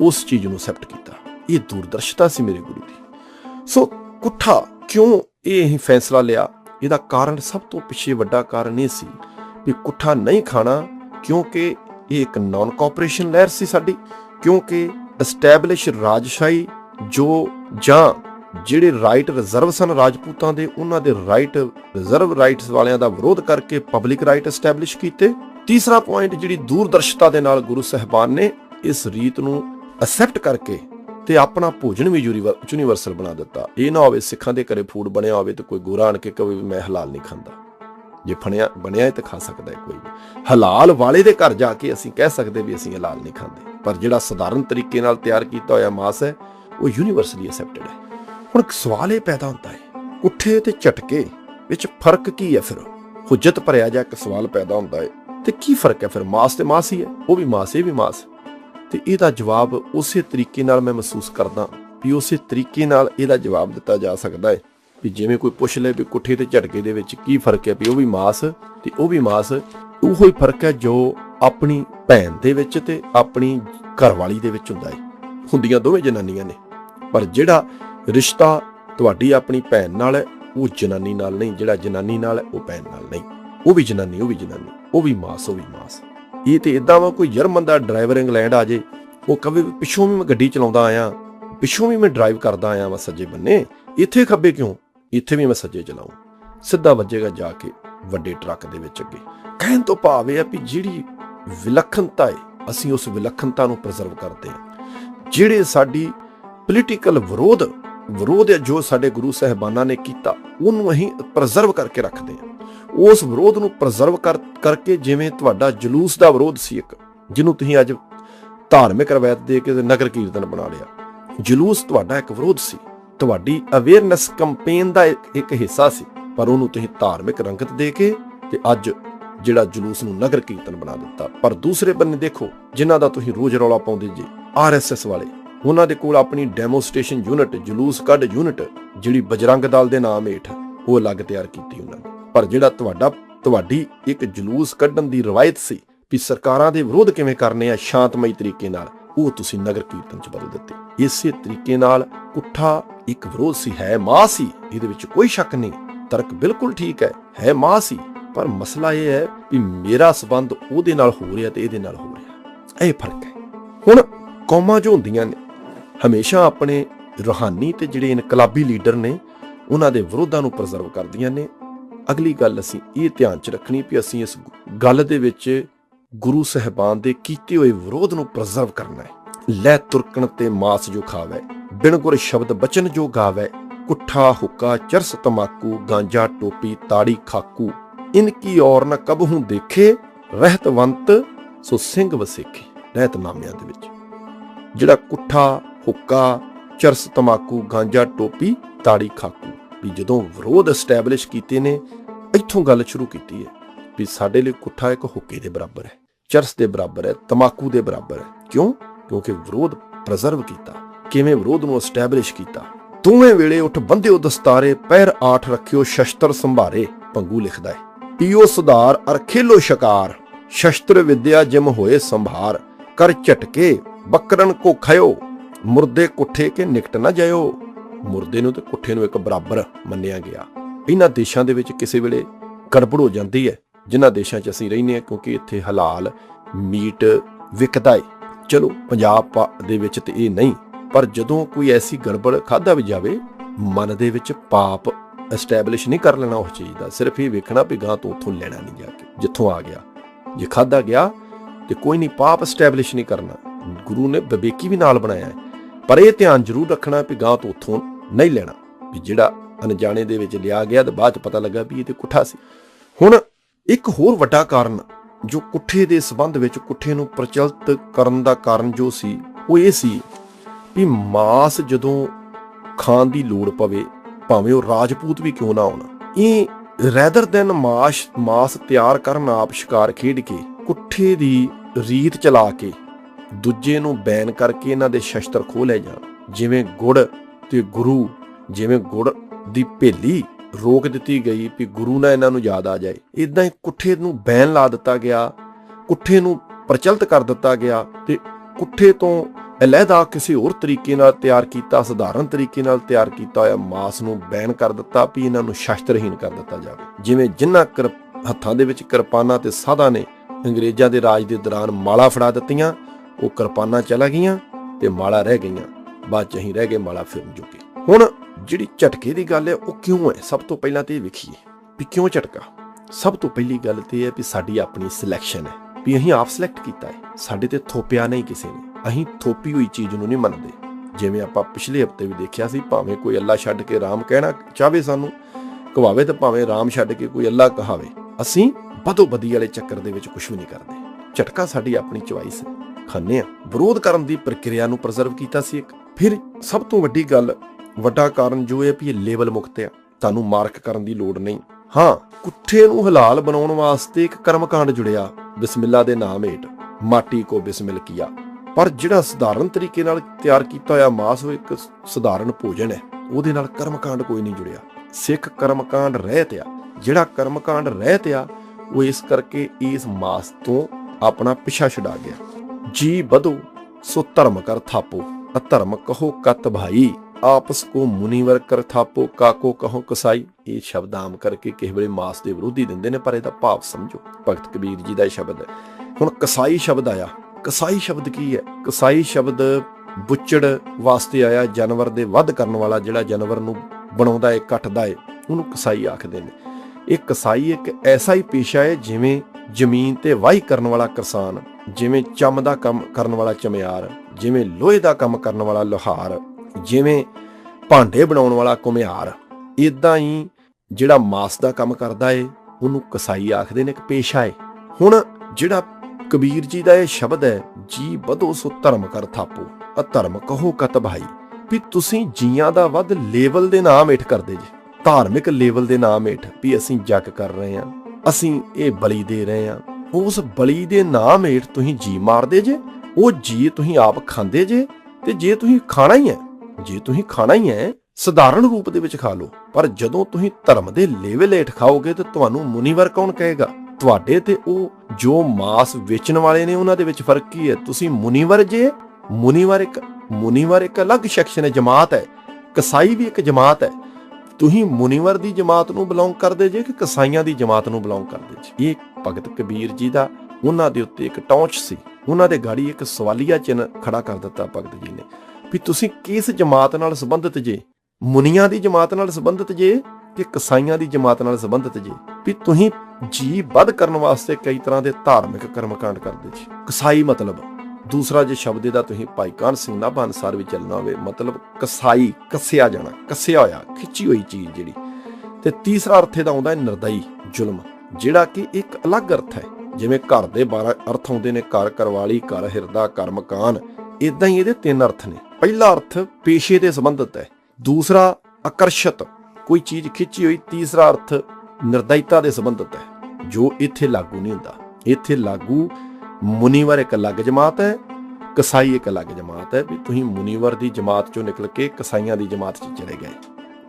ਉਸ ਚੀਜ਼ ਨੂੰ ਅਸੈਪਟ ਕੀਤਾ। ਇਹ ਦੂਰਦਰਸ਼ਤਾ ਸੀ ਮੇਰੇ ਗੁਰੂ ਦੀ। ਸੋ ਕੁੱਠਾ ਕਿਉਂ ਇਹ ਹੀ ਫੈਸਲਾ ਲਿਆ? ਇਹਦਾ ਕਾਰਨ ਸਭ ਤੋਂ ਪਿੱਛੇ ਵੱਡਾ ਕਾਰਨ ਇਹ ਸੀ ਵੀ ਕੁੱਠਾ ਨਹੀਂ ਖਾਣਾ ਕਿਉਂਕਿ ਇਹ ਇੱਕ ਨਾਨ ਕੋਆਪਰੇਸ਼ਨ ਲਹਿਰ ਸੀ ਸਾਡੀ, ਕਿਉਂਕਿ ਐਸਟੈਬਲਿਸ਼ ਰਾਜਸ਼ਾਹੀ ਜੋ ਜਾਂ ਜਿਹੜੇ ਰਾਈਟ ਰਿਜ਼ਰਵ ਸਨ ਰਾਜਪੂਤਾਂ ਦੇ, ਉਹਨਾਂ ਦੇ ਰਾਈਟ ਰਿਜ਼ਰਵ ਰਾਈਟਸ ਵਾਲਿਆਂ ਦਾ ਵਿਰੋਧ ਕਰਕੇ ਪਬਲਿਕ ਰਾਈਟ ਐਸਟੈਬਲਿਸ਼ ਕੀਤੇ। ਤੀਸਰਾ ਪੁਆਇੰਟ ਜਿਹੜੀ ਦੂਰਦਰਸ਼ਤਾ ਦੇ ਨਾਲ ਗੁਰੂ ਸਾਹਿਬਾਨ ਨੇ ਇਸ ਰੀਤ ਨੂੰ ਅਸੈਪਟ ਕਰਕੇ ਤੇ ਆਪਣਾ ਭੋਜਨ ਵੀ ਯੂਨੀਵਰ- ਯੂਨੀਵਰਸਲ ਬਣਾ ਦਿੱਤਾ। ਇਹ ਨਾ ਹੋਵੇ ਸਿੱਖਾਂ ਦੇ ਘਰੇ ਫੂਡ ਬਣਿਆ ਹੋਵੇ ਤੇ ਕੋਈ ਗੋਰਾ ਆਣ ਕੇ ਕਹੇ ਵੀ ਮੈਂ ਹਲਾਲ ਨਹੀਂ ਖਾਂਦਾ। ਜੇ ਫਣਿਆ, ਬਣਿਆ ਹੈ ਤਾਂ ਖਾ ਸਕਦਾ ਹੈ ਕੋਈ ਵੀ। ਹਲਾਲ ਵਾਲੇ ਦੇ ਘਰ ਜਾ ਕੇ ਅਸੀਂ ਕਹਿ ਸਕਦੇ ਵੀ ਅਸੀਂ ਹਲਾਲ ਨਹੀਂ ਖਾਂਦੇ। ਪਰ ਜਿਹੜਾ ਸਧਾਰਨ ਤਰੀਕੇ ਨਾਲ ਤਿਆਰ ਕੀਤਾ ਹੋਇਆ ਮਾਸ ਹੈ, ਉਹ ਯੂਨੀਵਰਸਲੀ ਅਸੈਪਟਡ ਹੈ। ਹੁਣ ਇੱਕ ਸਵਾਲ ਇਹ ਪੈਦਾ ਹੁੰਦਾ ਹੈ ਕੁੱਠੇ ਤੇ ਝਟਕੇ ਵਿੱਚ ਫ਼ਰਕ ਕੀ ਹੈ ਫਿਰ? ਹੁਜਤ ਭਰਿਆ ਜਾ ਇੱਕ ਸਵਾਲ ਪੈਦਾ ਹੁੰਦਾ ਹੈ, ਤੇ ਕੀ ਫ਼ਰਕ ਹੈ ਫਿਰ? ਮਾਸ ਤੇ ਮਾਸ ਹੀ ਹੈ, ਉਹ ਵੀ ਮਾਸ, ਇਹ ਵੀ ਮਾਸ। ਤੇ ਇਹਦਾ ਜਵਾਬ ਉਸੇ ਤਰੀਕੇ ਨਾਲ ਮੈਂ ਮਹਿਸੂਸ ਕਰਦਾ ਵੀ ਉਸੇ ਤਰੀਕੇ ਨਾਲ ਇਹਦਾ ਜਵਾਬ ਦਿੱਤਾ ਜਾ ਸਕਦਾ ਹੈ। ਵੀ ਜਿਵੇਂ ਕੋਈ ਪੁੱਛ ਲੈ ਵੀ ਕੁੱਠੇ ਤੇ ਝਟਕੇ ਦੇ ਵਿੱਚ ਕੀ ਫ਼ਰਕ ਹੈ ਵੀ ਉਹ ਵੀ ਮਾਸ ਤੇ ਉਹ ਵੀ ਮਾਸ, ਉਹੋ ਹੀ ਫ਼ਰਕ ਹੈ ਜੋ ਆਪਣੀ ਭੈਣ ਦੇ ਵਿੱਚ ਤੇ ਆਪਣੀ ਘਰਵਾਲੀ ਦੇ ਵਿੱਚ ਹੁੰਦਾ ਹੈ। ਹੁੰਦੀਆਂ ਦੋਵੇਂ ਜਨਾਨੀਆਂ ਨੇ। ਪਰ ਜਿਹੜਾ ਰਿਸ਼ਤਾ ਤੁਹਾਡੀ ਆਪਣੀ ਭੈਣ ਨਾਲ ਹੈ, ਉਹ ਜਨਾਨੀ ਨਾਲ ਨਹੀਂ, ਜਿਹੜਾ ਜਨਾਨੀ ਨਾਲ ਹੈ, ਉਹ ਭੈਣ ਨਾਲ ਨਹੀਂ। ਉਹ ਵੀ ਜਨਾਨੀ, ਉਹ ਵੀ ਜਨਾਨੀ, ਉਹ ਵੀ ਮਾਸ, ਉਹ ਵੀ ਮਾਸ। ਇਹ ਤੇ ਇਦਾਂ ਵਾ, ਕੋਈ ਜਰਮਨ ਦਾ ਡਰਾਈਵਰ ਇੰਗਲੈਂਡ ਆ ਜੇ, ਉਹ ਕਵੇ ਵੀ ਪਿੱਛੋਂ ਵੀ ਮੈਂ ਗੱਡੀ ਚਲਾਉਂਦਾ ਆਇਆ, ਪਿੱਛੋਂ ਵੀ ਮੈਂ ਡਰਾਈਵ ਕਰਦਾ ਆਇਆ ਵਾ ਸੱਜੇ ਬੰਨੇ, ਇੱਥੇ ਖੱਬੇ ਕਿਉਂ? ਇੱਥੇ ਵੀ ਮੈਂ ਸੱਜੇ ਚਲਾਉਂ। ਸਿੱਧਾ ਵੱਜੇਗਾ ਜਾ ਕੇ ਵੱਡੇ ਟਰੱਕ ਦੇ ਵਿੱਚ ਅੱਗੇ। ਕਹਿਣ ਤੋਂ ਭਾਵ ਇਹ ਆ ਵੀ ਜਿਹੜੀ ਵਿਲੱਖਣਤਾ ਹੈ ਅਸੀਂ ਉਸ ਵਿਲੱਖਣਤਾ ਨੂੰ ਪ੍ਰਜ਼ਰਵ ਕਰਦੇ ਹਾਂ ਜਿਹੜੇ ਸਾਡੀ ਪੋਲੀਟੀਕਲ ਵਿਰੋਧ ਵਿਰੋਧ ਹੈ ਜੋ ਸਾਡੇ ਗੁਰੂ ਸਾਹਿਬਾਨਾਂ ਨੇ ਕੀਤਾ, ਉਹਨੂੰ ਅਸੀਂ ਪ੍ਰਜ਼ਰਵ ਕਰਕੇ ਰੱਖਦੇ ਹਾਂ। ਉਸ ਵਿਰੋਧ ਨੂੰ ਪ੍ਰਜਰਵ ਕਰ, ਕਰਕੇ ਜਿਵੇਂ ਤੁਹਾਡਾ ਜਲੂਸ ਦਾ ਵਿਰੋਧ ਸੀ ਇੱਕ, ਜਿਹਨੂੰ ਤੁਸੀਂ ਅੱਜ ਧਾਰਮਿਕ ਰਵਾਇਤ ਦੇ ਕੇ ਨਗਰ ਕੀਰਤਨ ਬਣਾ ਲਿਆ। ਜਲੂਸ ਤੁਹਾਡਾ ਇੱਕ ਵਿਰੋਧ ਸੀ, ਤੁਹਾਡੀ ਅਵੇਅਰਨੈਸ ਕੈਂਪੇਨ ਦਾ ਇੱਕ ਇੱਕ ਹਿੱਸਾ ਸੀ, ਪਰ ਉਹਨੂੰ ਤੁਸੀਂ ਧਾਰਮਿਕ ਰੰਗਤ ਦੇ ਕੇ ਤੇ ਅੱਜ ਜਿਹੜਾ ਜਲੂਸ ਨੂੰ ਨਗਰ ਕੀਰਤਨ ਬਣਾ ਦਿੱਤਾ। ਪਰ ਦੂਸਰੇ ਬੰਨੇ ਦੇਖੋ, ਜਿਨ੍ਹਾਂ ਦਾ ਤੁਸੀਂ ਰੋਜ਼ ਰੌਲਾ ਪਾਉਂਦੇ ਜੇ ਆਰਐਸਐਸ ਵਾਲੇ। ਉਹਨਾਂ ਦੇ ਕੋਲ ਆਪਣੀ ਡੈਮੋਸਟ੍ਰੇਸ਼ਨ ਯੂਨਿਟ ਜਲੂਸ ਕੱਢ ਯੂਨਿਟ ਜਿਹੜੀ ਬਜਰੰਗ ਦਲ ਦੇ ਨਾਮ ਹੇਠ ਉਹ ਅਲੱਗ ਤਿਆਰ ਕੀਤੀ ਉਹਨਾਂ ਨੇ। ਪਰ ਜਿਹੜਾ ਤੁਹਾਡਾ, ਤੁਹਾਡੀ ਇੱਕ ਜਲੂਸ ਕੱਢਣ ਦੀ ਰਵਾਇਤ ਸੀ ਵੀ ਸਰਕਾਰਾਂ ਦੇ ਵਿਰੋਧ ਕਿਵੇਂ ਕਰਨੇ ਆ ਸ਼ਾਂਤਮਈ ਤਰੀਕੇ ਨਾਲ, ਉਹ ਤੁਸੀਂ ਨਗਰ ਕੀਰਤਨ ਚ ਬਦਲ ਦਿੱਤੇ। ਇਸੇ ਤਰੀਕੇ ਨਾਲ ਕੁੱਠਾ ਇੱਕ ਵਿਰੋਧ ਸੀ, ਹੈ ਮਾਂ ਸੀ, ਇਹਦੇ ਵਿੱਚ ਕੋਈ ਸ਼ੱਕ ਨਹੀਂ, ਤਰਕ ਬਿਲਕੁਲ ਠੀਕ ਹੈ ਹੈ ਮਾਂ ਸੀ, ਪਰ ਮਸਲਾ ਇਹ ਹੈ ਵੀ ਮੇਰਾ ਸਬੰਧ ਉਹਦੇ ਨਾਲ ਹੋ ਰਿਹਾ ਤੇ ਇਹਦੇ ਨਾਲ ਹੋ ਰਿਹਾ। ਇਹ ਫ਼ਰਕ ਹੈ। ਹੁਣ ਕੌਮਾਂ ਜੋ ਹੁੰਦੀਆਂ ਨੇ ਹਮੇਸ਼ਾ ਆਪਣੇ ਰੂਹਾਨੀ ਤੇ ਜਿਹੜੇ ਇਨਕਲਾਬੀ ਲੀਡਰ ਨੇ, ਉਹਨਾਂ ਦੇ ਵਿਰੋਧਾਂ ਨੂੰ ਪ੍ਰਜ਼ਰਵ ਕਰਦੀਆਂ ਨੇ। ਅਗਲੀ ਗੱਲ ਅਸੀਂ ਇਹ ਧਿਆਨ 'ਚ ਰੱਖਣੀ ਵੀ ਅਸੀਂ ਇਸ ਗੱਲ ਦੇ ਵਿੱਚ ਗੁਰੂ ਸਹਿਬਾਨ ਦੇ ਕੀਤੇ ਹੋਏ ਵਿਰੋਧ ਨੂੰ ਪ੍ਰਜ਼ਰਵ ਕਰਨਾ ਹੈ। ਲੈ ਤੁਰਕਣ ਤੇ ਮਾਸ ਜੋ ਖਾਵੇ, ਬਿਨ ਗੁਰ ਸ਼ਬਦ ਬਚਨ ਜੋ ਗਾਵੇ, ਕੁੱਠਾ, ਹੁੱਕਾ, ਚਰਸ, ਤਮਾਕੂ, ਗਾਂਜਾ, ਟੋਪੀ, ਤਾੜੀ, ਖਾਕੂ, ਇਨ ਕੀ ਔਰ ਨ ਕਬਹੂ ਦੇਖੇ, ਰਹਿਤਵੰਤ ਸੋ ਸਿੰਘ ਵਸੇਖੇ, ਰਹਿਤਨਾਮਿਆਂ ਦੇ ਵਿੱਚ। ਜਿਹੜਾ ਕੁੱਠਾ ਹੁੱਕਾ, ਚਰਸ, ਤਮਾਕੂ, ਗਾਂਜਾ, ਟੋਪੀ, ਤਾੜੀ, ਖਾਕੂ। ਵੀ ਜਦੋਂ ਵਿਰੋਧ ਐਸਟੈਬਲਿਸ਼ ਕੀਤੇ ਨੇ, ਇੱਥੋਂ ਗੱਲ ਸ਼ੁਰੂ ਕੀਤੀ ਹੈ ਵੀ ਸਾਡੇ ਲਈ ਕੁੱਠਾ ਇੱਕ ਹੁੱਕੇ ਦੇ ਬਰਾਬਰ ਹੈ, ਚਰਸ ਦੇ ਬਰਾਬਰ ਹੈ, ਤਮਾਕੂ ਦੇ ਬਰਾਬਰ ਹੈ। ਕਿਉਂ? ਕਿਉਂਕਿ ਵਿਰੋਧ ਪ੍ਰਜ਼ਰਵ ਕੀਤਾ, ਕਿਵੇਂ ਵਿਰੋਧ ਨੂੰ ਐਸਟੈਬਲਿਸ਼ ਕੀਤਾ? ਦੋਵੇਂ ਵੇਲੇ ਉੱਠ ਬੰਦਿਓ ਦਸਤਾਰੇ ਪੈਰ ਆਠ ਰੱਖਿਓ, ਸ਼ਸਤਰ ਸੰਭਾਰੇ, ਪੰਗੂ ਲਿਖਦਾ ਹੈ। ਪੀਓ ਸੁਧਾਰ ਅਰ ਖੇਲੋ ਸ਼ਿਕਾਰ, ਸ਼ਸਤਰ ਵਿਦਿਆ ਜਿਮ ਹੋਏ ਸੰਭਾਰ, ਕਰ ਝਟਕੇ, ਬੱਕਰਨ ਕੋ ਖਇਓ। ਮੁਰਦੇ ਕੁੱਠੇ ਕੇ ਨਿਕਟ ਨਾ ਜਾਇਓ। ਮੁਰਦੇ ਨੂੰ ਤੇ ਕੁੱਠੇ ਨੂੰ ਇੱਕ ਬਰਾਬਰ ਮੰਨਿਆ ਗਿਆ। ਇਹਨਾਂ ਦੇਸ਼ਾਂ ਦੇ ਵਿੱਚ ਕਿਸੇ ਵੇਲੇ ਗੜਬੜ ਹੋ ਜਾਂਦੀ ਹੈ, ਜਿਨ੍ਹਾਂ ਦੇਸ਼ਾਂ 'ਚ ਅਸੀਂ ਰਹਿੰਦੇ ਹਾਂ, ਕਿਉਂਕਿ ਇੱਥੇ ਹਲਾਲ, ਮੀਟ ਵਿਕਦਾ ਹੈ ਚਲੋ, ਪੰਜਾਬ ਪਾ- ਦੇ ਵਿੱਚ ਤੇ ਇਹ ਨਹੀਂ, ਪਰ ਜਦੋਂ ਕੋਈ ਐਸੀ ਗੜਬੜ ਖਾਦਾ ਵੀ ਜਾਵੇ, ਮਨ ਦੇ ਵਿੱਚ ਪਾਪ ਐਸਟੈਬਲਿਸ਼ ਨਹੀਂ ਕਰ ਲੈਣਾ ਉਸ ਚੀਜ਼ ਦਾ। ਸਿਰਫ ਇਹ ਵੇਖਣਾ ਵੀ ਗਾਂ ਤੋਂ ਉੱਥੋਂ ਲੈਣਾ ਨਹੀਂ ਜਾ ਕੇ, ਜਿੱਥੋਂ ਆ ਗਿਆ। ਜੇ ਖਾਦਾ ਗਿਆ ਤੇ ਕੋਈ ਨਹੀਂ, ਪਾਪ ਐਸਟੈਬਲਿਸ਼ ਨਹੀਂ ਕਰਨਾ। ਗੁਰੂ ਨੇ ਬਵੇਕੀ ਵੀ ਨਾਲ ਬਣਾਇਆ ਹੈ। ਪਰ ਇਹ ਧਿਆਨ ਜ਼ਰੂਰ ਰੱਖਣਾ ਵੀ ਗਾਂ ਤੋਂ ਉੱਥੋਂ ਨਹੀਂ ਲੈਣਾ, ਵੀ ਜਿਹੜਾ ਅਣਜਾਣੇ ਦੇ ਵਿੱਚ ਲਿਆ ਗਿਆ ਤੇ ਬਾਅਦ ਚ ਪਤਾ ਲੱਗਾ ਵੀ ਇਹ ਤੇ ਕੁੱਠਾ ਸੀ। ਹੁਣ ਇੱਕ ਹੋਰ ਵੱਡਾ ਕਾਰਨ ਜੋ ਕੁੱਠੇ ਦੇ ਸਬੰਧ ਵਿੱਚ ਕੁੱਠੇ ਨੂੰ ਪ੍ਰਚਲਿਤ ਕਰਨ ਦਾ ਕਾਰਨ ਜੋ ਸੀ, ਉਹ ਇਹ ਸੀ ਵੀ ਮਾਸ ਜਦੋਂ ਖਾਣ ਦੀ ਲੋੜ ਪਵੇ, ਭਾਵੇਂ ਉਹ ਰਾਜਪੂਤ ਵੀ ਕਿਉਂ ਨਾ ਹੋਣ, ਇਹ ਰੈਦਰ ਦੈਨ ਮਾਸ ਮਾਸ ਤਿਆਰ ਕਰਨ ਆਪ ਸ਼ਿਕਾਰ ਖੇਡ ਕੇ ਕੁੱਠੇ ਦੀ ਰੀਤ ਚਲਾ ਕੇ ਦੂਜੇ ਨੂੰ ਬੈਨ ਕਰਕੇ ਇਹਨਾਂ ਦੇ ਸ਼ਸਤਰ ਖੋਹ ਲੈ ਜਾਣ। ਜਿਵੇਂ ਗੁੜ ਤੇ ਗੁਰੂ, ਜਿਵੇਂ ਗੁੜ ਦੀ ਭੇਲੀ ਰੋਕ ਦਿੱਤੀ ਗਈ ਵੀ ਗੁਰੂ ਨਾਲ ਇਹਨਾਂ ਨੂੰ ਯਾਦ ਆ ਜਾਏ। ਇਦਾਂ ਹੀ ਕੁੱਠੇ ਨੂੰ ਬੈਨ ਲਾ ਦਿੱਤਾ ਗਿਆ, ਕੁੱਠੇ ਨੂੰ ਪ੍ਰਚਲਿਤ ਕਰ ਦਿੱਤਾ ਗਿਆ ਤੇ ਕੁੱਠੇ ਤੋਂ ਅਲਹਿਦਾ ਕਿਸੇ ਹੋਰ ਤਰੀਕੇ ਨਾਲ ਤਿਆਰ ਕੀਤਾ, ਸਧਾਰਨ ਤਰੀਕੇ ਨਾਲ ਤਿਆਰ ਕੀਤਾ ਹੋਇਆ ਮਾਸ ਨੂੰ ਬੈਨ ਕਰ ਦਿੱਤਾ ਵੀ ਇਹਨਾਂ ਨੂੰ ਸ਼ਸਤਰਹੀਨ ਕਰ ਦਿੱਤਾ ਜਾਵੇ। ਜਿਵੇਂ ਜਿਨ੍ਹਾਂ ਕਿਰ- ਹੱਥਾਂ ਦੇ ਵਿੱਚ ਕਿਰਪਾਨਾਂ ਤੇ ਸਾਧਾਂ ਨੇ ਅੰਗਰੇਜ਼ਾਂ ਦੇ ਰਾਜ ਦੇ ਦੌਰਾਨ ਮਾਲਾ ਫੜਾ ਦਿੱਤੀਆਂ ਉਹ ਕਿਰਪਾਨਾਂ ਚਲਾ ਗਈਆਂ ਤੇ ਮਾਲਾ ਰਹਿ ਗਈਆਂ। ਬਾਅਦ ਚ ਹੀ ਰਹਿ ਗਏ ਮਾਲਾ ਫਿਰਨ ਜੋਗੇ। ਹੁਣ ਜਿਹੜੀ ਝਟਕੇ ਦੀ ਗੱਲ ਹੈ, ਉਹ ਕਿਉਂ ਹੈ? ਸਭ ਤੋਂ ਪਹਿਲਾਂ ਤੇ ਇਹ ਵੇਖੀਏ ਵੀ ਕਿਉਂ ਝਟਕਾ? ਸਭ ਤੋਂ ਪਹਿਲੀ ਗੱਲ ਤੇ ਇਹ ਹੈ ਵੀ ਸਾਡੀ ਆਪਣੀ ਸਿਲੈਕਸ਼ਨ ਹੈ ਵੀ ਅਸੀਂ ਆਪ ਸਿਲੈਕਟ ਕੀਤਾ ਹੈ। ਸਾਡੇ ਤੇ ਥੋਪਿਆ ਨਹੀਂ ਕਿਸੇ ਨੇ। ਅਸੀਂ ਥੋਪੀ ਹੋਈ ਚੀਜ਼ ਨੂੰ ਨਹੀਂ ਮੰਨਦੇ। ਜਿਵੇਂ ਆਪਾਂ ਪਿਛਲੇ ਹਫ਼ਤੇ ਵੀ ਦੇਖਿਆ ਸੀ, ਭਾਵੇਂ ਕੋਈ ਅੱਲਾ ਛੱਡ ਕੇ ਰਾਮ ਕਹਿਣਾ ਚਾਹਵੇ ਸਾਨੂੰ, ਕਵਾਵੇ ਤਾਂ ਭਾਵੇਂ ਰਾਮ ਛੱਡ ਕੇ ਕੋਈ ਅੱਲਾ ਕਹਾਵੇ, ਅਸੀਂ ਬਦੋ ਬਦੀ ਵਾਲੇ ਚੱਕਰ ਦੇ ਵਿੱਚ ਕੁਝ ਵੀ ਨਹੀਂ ਕਰਦੇ। ਝਟਕਾ ਸਾਡੀ ਆਪਣੀ ਚੁਆਇਸ ਹੈ। ਖਾਂਦੇ ਆ ਵਿਰੋਧ ਕਰਨ ਦੀ ਪ੍ਰਕਿਰਿਆ ਨੂੰ ਪ੍ਰਜ਼ਰਵ ਕੀਤਾ ਸੀ ਇੱਕ। ਫਿਰ ਸਭ ਤੋਂ ਵੱਡੀ ਗੱਲ, ਵੱਡਾ ਕਾਰਨ ਜੋ ਹੈ ਵੀ ਇਹ ਲੇਬਲ ਮੁਕਤ ਆ ਤੁਹਾਨੂੰ ਮਾਰਕ ਕਰਨ ਦੀ ਲੋੜ ਨਹੀਂ। ਹਾਂ, ਕੁੱਠੇ ਨੂੰ ਹਲਾਲ ਬਣਾਉਣ ਵਾਸਤੇ ਇੱਕ ਕਰਮਕਾਂਡ ਜੁੜਿਆ, ਬਿਸਮਿਲ੍ਲਾ ਦੇ ਨਾਮ ਹੇਠ। ਮਾਟੀ ਕੋ ਬਿਸਮਿਲ ਕੀਆ। ਪਰ ਜਿਹੜਾ ਸਧਾਰਨ ਤਰੀਕੇ ਨਾਲ ਤਿਆਰ ਕੀਤਾ ਹੋਇਆ ਮਾਸ, ਉਹ ਇੱਕ ਸਧਾਰਨ ਭੋਜਨ ਹੈ। ਉਹਦੇ ਨਾਲ ਕਰਮਕਾਂਡ ਕੋਈ ਨਹੀਂ ਜੁੜਿਆ। ਸਿੱਖ ਕਰਮਕਾਂਡ ਰਹਿਤ ਆ ਜਿਹੜਾ ਕਰਮਕਾਂਡ ਰਹਿਤ ਆ ਉਹ ਇਸ ਕਰਕੇ ਇਸ ਮਾਸ ਤੋਂ ਆਪਣਾ ਪਿਛਾ ਛਡਾ ਗਿਆ। ਜੀ ਵਧੋ ਸੋ ਧਰਮ ਕਰ ਥਾਪੋ ਅਧਰਮ ਕਹੋ ਕਤ ਭਾਈ, ਆਪਸ ਕੋ ਮੁਨੀਵਰ ਕਰ ਥਾਪੋ, ਕਾਕੋ ਕਹੋ ਕਸਾਈ। ਇਹ ਸ਼ਬਦ ਆਮ ਕਰਕੇ ਕਿਸੇ ਵੇਲੇ ਮਾਸ ਦੇ ਵਿਰੋਧੀ ਦਿੰਦੇ ਨੇ, ਪਰ ਇਹਦਾ ਭਾਵ ਸਮਝੋ। ਭਗਤ ਕਬੀਰ ਜੀ ਦਾ ਇਹ ਸ਼ਬਦ ਹੈ। ਹੁਣ ਕਸਾਈ ਸ਼ਬਦ ਆਇਆ। ਕਸਾਈ ਸ਼ਬਦ ਕੀ ਹੈ? ਕਸਾਈ ਸ਼ਬਦ ਬੁੱਚੜ ਵਾਸਤੇ ਆਇਆ, ਜਾਨਵਰ ਦੇ ਵੱਧ ਕਰਨ ਵਾਲਾ, ਜਿਹੜਾ ਜਾਨਵਰ ਨੂੰ ਬਣਾਉਂਦਾ ਏ ਕੱਟਦਾ ਏ ਉਹਨੂੰ ਕਸਾਈ ਆਖਦੇ ਨੇ। ਇਹ ਕਸਾਈ ਇੱਕ ਐਸਾ ਹੀ ਪੇਸ਼ਾ ਹੈ, ਜਿਵੇਂ ਜ਼ਮੀਨ ਤੇ ਵਾਹੀ ਕਰਨ ਵਾਲਾ ਕਿਸਾਨ, ਜਿਵੇਂ ਚੰਮ ਦਾ ਕੰਮ ਕਰਨ ਵਾਲਾ ਚਮਿਆਰ, ਜਿਵੇਂ ਲੋਹੇ ਦਾ ਕੰਮ ਕਰਨ ਵਾਲਾ ਲੋਹਾਰ, ਜਿਵੇਂ ਭਾਂਡੇ ਬਣਾਉਣ ਵਾਲਾ ਕੁਮਿਆਰ ਇਦਾਂ ਹੀ ਜਿਹੜਾ ਮਾਸ ਦਾ ਕੰਮ ਕਰਦਾ ਏ, ਉਹਨੂੰ ਕਸਾਈ ਆਖਦੇ ਨੇ ਇੱਕ ਪੇਸ਼ਾ ਏ। ਹੁਣ ਜਿਹੜਾ ਕਬੀਰ ਜੀ ਦਾ ਇਹ ਸ਼ਬਦ ਹੈ, ਜੀ ਵਧੋ ਸੋ ਧਰਮ ਕਰ ਥਾਪੋ, ਅਧਰਮ ਕਹੋ ਕਤ ਭਾਈ। ਵੀ ਤੁਸੀਂ ਜੀਆਂ ਦਾ ਵੱਧ ਲੈਵਲ ਦੇ ਨਾਮ ਹੇਠ ਕਰਦੇ ਜੀ, ਧਾਰਮਿਕ ਲੈਵਲ ਦੇ ਨਾਮ ਹੇਠ ਵੀ ਅਸੀਂ ਜੱਗ ਕਰ ਰਹੇ ਹਾਂ। ਅਸੀਂ ਇਹ ਬਲੀ ਦੇ ਰਹੇ ਹਾਂ। ਉਸ ਬਲੀ ਦੇ ਨਾਮ ਹੇਠ ਤੁਸੀਂ ਜੀ ਮਾਰਦੇ ਜੇ, ਉਹ ਜੀ ਤੁਸੀਂ ਆਪ ਖਾਂਦੇ ਜੇ, ਤੇ ਜੇ ਤੁਸੀਂ ਖਾਣਾ ਹੀ ਹੈ, ਜੇ ਤੁਸੀਂ ਖਾਣਾ ਹੀ ਹੈ, ਸਧਾਰਨ ਰੂਪ ਦੇ ਵਿੱਚ ਖਾ ਲਓ। ਪਰ ਜਦੋਂ ਤੁਸੀਂ ਧਰਮ ਦੇ ਲੈਵਲ ਹੇਠ ਖਾਓਗੇ, ਤੇ ਤੁਹਾਨੂੰ ਮੁਨੀਵਰ ਕੌਣ ਕਹੇਗਾ? ਤੁਹਾਡੇ ਤੇ ਉਹ ਜੋ ਮਾਸ ਵੇਚਣ ਵਾਲੇ ਨੇ, ਉਹਨਾਂ ਦੇ ਵਿੱਚ ਫ਼ਰਕ ਕੀ ਹੈ? ਤੁਸੀਂ ਮੁਨੀਵਰ ਜੇ, ਮੁਨੀਵਰ ਇੱਕ ਮੁਨੀਵਰ ਇੱਕ ਅਲੱਗ ਸੈਕਸ਼ਨ ਹੈ ਜਮਾਤ ਹੈ। ਕਸਾਈ ਵੀ ਇੱਕ ਜਮਾਤ ਹੈ। ਤੁਸੀਂ ਮੁਨੀਵਰ ਦੀ ਜਮਾਤ ਨੂੰ ਬਿਲੋਂਗ ਕਰਦੇ ਜੇ ਕਿ ਕਸਾਈਆਂ ਦੀ ਜਮਾਤ ਨੂੰ ਬਿਲੋਂਗ ਕਰਦੇ ਜੇ? ਇਹ ਭਗਤ ਕਬੀਰ ਜੀ ਦਾ ਉਹਨਾਂ ਦੇ ਉੱਤੇ ਇੱਕ ਟੌਂਚ ਸੀ। ਉਹਨਾਂ ਦੇ ਗਾੜੀ ਇੱਕ ਸਵਾਲੀਆ ਚਿੰਨ ਖੜਾ ਕਰ ਦਿੱਤਾ ਭਗਤ ਜੀ ਨੇ। ਵੀ ਤੁਸੀਂ ਕਿਸ ਜਮਾਤ ਨਾਲ ਸੰਬੰਧਿਤ ਜੇ? ਮੁਨੀਆਂ ਦੀ ਜਮਾਤ ਨਾਲ ਸੰਬੰਧਿਤ ਜੇ ਕਿ ਕਸਾਈਆਂ ਦੀ ਜਮਾਤ ਨਾਲ ਸੰਬੰਧਿਤ ਜੇ? ਵੀ ਤੁਸੀਂ ਜੀ ਵੱਧ ਕਰਨ ਵਾਸਤੇ ਕਈ ਤਰ੍ਹਾਂ ਦੇ ਧਾਰਮਿਕ ਕਰਮਕਾਂਡ ਕਰਦੇ ਜੀ। ਕਸਾਈ ਮਤਲਬ ਦੂਸਰਾ ਜੇ ਸ਼ਬਦ ਇਹਦਾ ਤੁਸੀਂ ਭਾਈ ਕਾਨ ਸਿੰਘ ਨਾਭਾ ਅਨਸਾਰ ਵੀ ਚੱਲਣਾ ਹੋਵੇ, ਮਤਲਬ ਕਸਾਈ, ਕੱਸਿਆ ਜਾਣਾ, ਕੱਸਿਆ ਹੋਇਆ, ਖਿੱਚੀ ਹੋਈ ਚੀਜ਼ ਜਿਹੜੀ। ਤੇ ਤੀਸਰਾ ਅਰਥ ਇਹਦਾ ਆਉਂਦਾ ਹੈ ਨਿਰਦਈ, ਜ਼ੁਲਮ, ਜਿਹੜਾ ਕਿ ਇੱਕ ਅਲੱਗ ਅਰਥ ਹੈ। ਜਿਵੇਂ ਘਰ ਦੇ 12 ਅਰਥ ਆਉਂਦੇ ਨੇ, ਘਰ ਕਰਵਾਲੀ ਘਰ ਹਿਰਦਾ, ਘਰ ਮਕਾਨ ਇਦਾਂ ਹੀ ਇਹਦੇ ਤਿੰਨ ਅਰਥ ਨੇ। ਪਹਿਲਾ ਅਰਥ ਪੇਸ਼ੇ ਦੇ ਸੰਬੰਧਿਤ ਹੈ, ਦੂਸਰਾ ਆਕਰਸ਼ਿਤ, ਕੋਈ ਚੀਜ਼ ਖਿੱਚੀ ਹੋਈ, ਤੀਸਰਾ ਅਰਥ ਨਿਰਦਇਤਾ ਦੇ ਸੰਬੰਧਤ ਹੈ, ਜੋ ਇੱਥੇ ਲਾਗੂ ਨਹੀਂ ਹੁੰਦਾ। ਇੱਥੇ ਲਾਗੂ ਮੁਨੀਵਰ ਇੱਕ ਅਲੱਗ ਜਮਾਤ ਹੈ, ਕਸਾਈ ਇੱਕ ਅਲੱਗ ਜਮਾਤ ਹੈ। ਵੀ ਤੁਸੀਂ ਮੁਨੀਵਰ ਦੀ ਜਮਾਤ ਚੋਂ ਨਿਕਲ ਕੇ ਕਸਾਈਆਂ ਦੀ ਜਮਾਤ 'ਚ ਚਲੇ ਗਏ।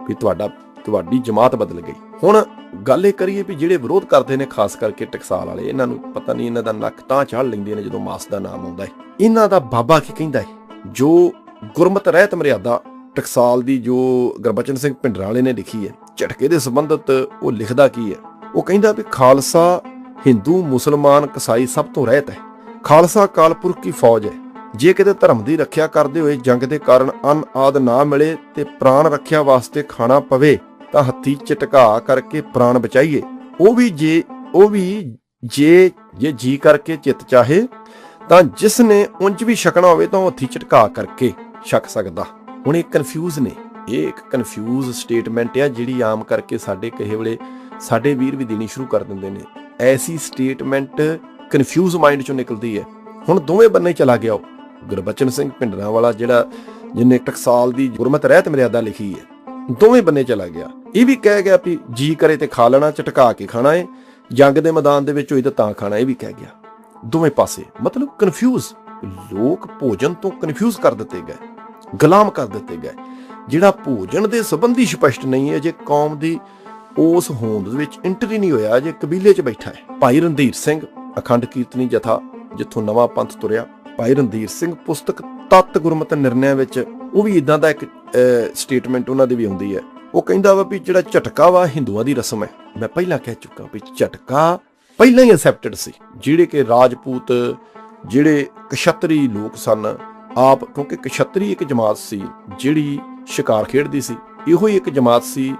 ਵੀ ਤੁਹਾਡਾ, ਤੁਹਾਡੀ ਜਮਾਤ ਬਦਲ ਗਈ। ਹੁਣ ਗੱਲ ਇਹ ਕਰੀਏ ਵੀ ਜਿਹੜੇ ਵਿਰੋਧ ਕਰਦੇ ਨੇ, ਖਾਸ ਕਰਕੇ ਟਕਸਾਲ ਵਾਲੇ, ਇਹਨਾਂ ਨੂੰ ਪਤਾ ਨਹੀਂ ਇਹਨਾਂ ਦਾ ਨੱਕ ਤਾਂ ਚਾੜ ਲੈਂਦੇ ਨੇ ਜਦੋਂ ਮਾਸ ਦਾ ਨਾਮ ਆਉਂਦਾ ਹੈ। ਇਹਨਾਂ ਦਾ ਬਾਬਾ ਕੀ ਕਹਿੰਦਾ ਹੈ? ਜੋ ਗੁਰਮਤ ਰਹਿਤ ਮਰਿਆਦਾ, ਟਕਸਾਲ ਦੀ ਜੋ ਗੁਰਬਚਨ ਸਿੰਘ ਭਿੰਡਰਾਂ ਵਾਲੇ ਨੇ ਲਿਖੀ ਹੈ, ਝਟਕੇ ਦੇ ਸੰਬੰਧਤ ਉਹ ਲਿਖਦਾ ਕੀ ਹੈ? ਉਹ ਕਹਿੰਦਾ ਵੀ ਖਾਲਸਾ ਹਿੰਦੂ, ਮੁਸਲਮਾਨ, ਕਸਾਈ ਸਭ ਤੋਂ ਰਹਿਤ ਹੈ। ਖਾਲਸਾ ਕਾਲਪੁਰਖ ਕੀ ਫੌਜ ਹੈ। ਜੇ ਕਿਤੇ ਧਰਮ ਦੀ ਰੱਖਿਆ ਕਰਦੇ ਹੋਏ ਜੰਗ ਦੇ ਕਾਰਨ ਅਨ ਆਦ ਨਾ ਮਿਲੇ ਤੇ ਪ੍ਰਾਣ ਰੱਖਿਆ ਵਾਸਤੇ ਖਾਣਾ ਪਵੇ, ਤਾਂ ਹੱਥੀ ਝਟਕਾ ਕਰਕੇ ਪ੍ਰਾਣ ਬਚਾਈਏ। ਉਹ ਵੀ ਜੇ, ਉਹ ਵੀ ਜੇ ਜੇ ਜੀ ਕਰਕੇ ਚਿੱਤ ਚਾਹੇ, ਤਾਂ ਜਿਸ ਨੇ ਉਂਝ ਵੀ ਛਕਣਾ ਹੋਵੇ ਤਾਂ ਉਹ ਹੱਥੀ ਝਟਕਾ ਕਰਕੇ ਛਕ ਸਕਦਾ। ਹੁਣ ਇਹ ਕਨਫਿਊਜ਼ ਨੇ। ਇਹ ਇੱਕ ਕਨਫਿਊਜ਼ ਸਟੇਟਮੈਂਟ ਆ ਜਿਹੜੀ ਆਮ ਕਰਕੇ ਸਾਡੇ ਕਹੇ ਵੇਲੇ ਸਾਡੇ ਵੀਰ ਵੀ ਦੇਣੀ ਸ਼ੁਰੂ ਕਰ ਦਿੰਦੇ ਨੇ। ਐਸੀ ਸਟੇਟਮੈਂਟ ਕਨਫਿਊਜ਼ ਮਾਈਂਡ ਚੋਂ ਨਿਕਲਦੀ ਹੈ। ਹੁਣ ਦੋਵੇਂ ਬੰਨੇ ਚਲਾ ਗਿਆ ਉਹ। ਗੁਰਬਚਨ ਸਿੰਘ ਭਿੰਡਰਾਂ ਵਾਲਾ ਜਿਹੜਾ ਜਿਨੇ ਟਕਸਾਲ ਦੀ ਗੁਰਮਤ ਰਹਿਤ ਮਰਿਆਦਾ ਲਿਖੀ ਹੈ, ਦੋਵੇਂ ਬੰਨੇ ਚਲਾ ਗਿਆ। ਇਹ ਵੀ ਕਹਿ ਗਿਆ ਵੀ ਜੀ ਕਰੇ ਤੇ ਖਾ ਲੈਣਾ, ਝਟਕਾ ਕੇ ਖਾਣਾ ਏ, ਜੰਗ ਦੇ ਮੈਦਾਨ ਦੇ ਵਿੱਚ ਹੋਈ ਤਾਂ ਤਾਂ ਖਾਣਾ, ਇਹ ਵੀ ਕਹਿ ਗਿਆ। ਦੋਵੇਂ ਪਾਸੇ, ਮਤਲਬ ਕਨਫਿਊਜ਼ ਲੋਕ ਭੋਜਨ ਤੋਂ ਕਨਫਿਊਜ਼ ਕਰ ਦਿੱਤੇ ਗਏ, ਗੁਲਾਮ ਕਰ ਦਿੱਤੇ ਗਏ। ਜਿਹੜਾ ਭੋਜਨ ਦੇ ਸੰਬੰਧੀ ਸਪਸ਼ਟ ਨਹੀਂ ਹੈ, ਜੇ ਕੌਮ ਦੀ ਉਸ ਹੋਂਦ ਵਿੱਚ ਐਂਟਰੀ ਨਹੀਂ ਹੋਇਆ ਜੇ ਕਬੀਲੇ 'ਚ ਬੈਠਾ ਹੈ। ਭਾਈ ਰਣਧੀਰ ਸਿੰਘ, ਅਖੰਡ ਕੀਰਤਨੀ ਜਥਾ, ਜਿੱਥੋਂ ਨਵਾਂ ਪੰਥ ਤੁਰਿਆ, ਭਾਈ ਰਣਧੀਰ ਸਿੰਘ ਪੁਸਤਕ ਤਤ ਗੁਰਮਤਿ ਨਿਰਣਿਆਂ ਵਿੱਚ ਉਹ ਵੀ ਇਦਾਂ ਦਾ ਇੱਕ ਸਟੇਟਮੈਂਟ ਉਹਨਾਂ ਦੀ ਵੀ ਹੁੰਦੀ ਹੈ। ਉਹ ਕਹਿੰਦਾ ਵਾ ਵੀ ਜਿਹੜਾ ਝਟਕਾ ਵਾ ਹਿੰਦੂਆਂ ਦੀ ਰਸਮ ਹੈ। ਮੈਂ ਪਹਿਲਾਂ ਕਹਿ ਚੁੱਕਾ ਵੀ ਝਟਕਾ ਪਹਿਲਾਂ ਹੀ ਅਸੈਪਟਡ ਸੀ। ਜਿਹੜੇ ਕਿ ਰਾਜਪੂਤ, ਜਿਹੜੇ ਕਸ਼ਤਰੀ ਲੋਕ ਸਨ, ਆਪ, ਕਿਉਂਕਿ ਕਸ਼ਤਰੀ ਇੱਕ ਜਮਾਤ ਸੀ, ਜਿਹੜੀ ਸ਼ਿਕਾਰ ਖੇਡਦੀ ਸੀ, ਇਹੋ ਹੀ ਇੱਕ ਜਮਾਤ ਸੀ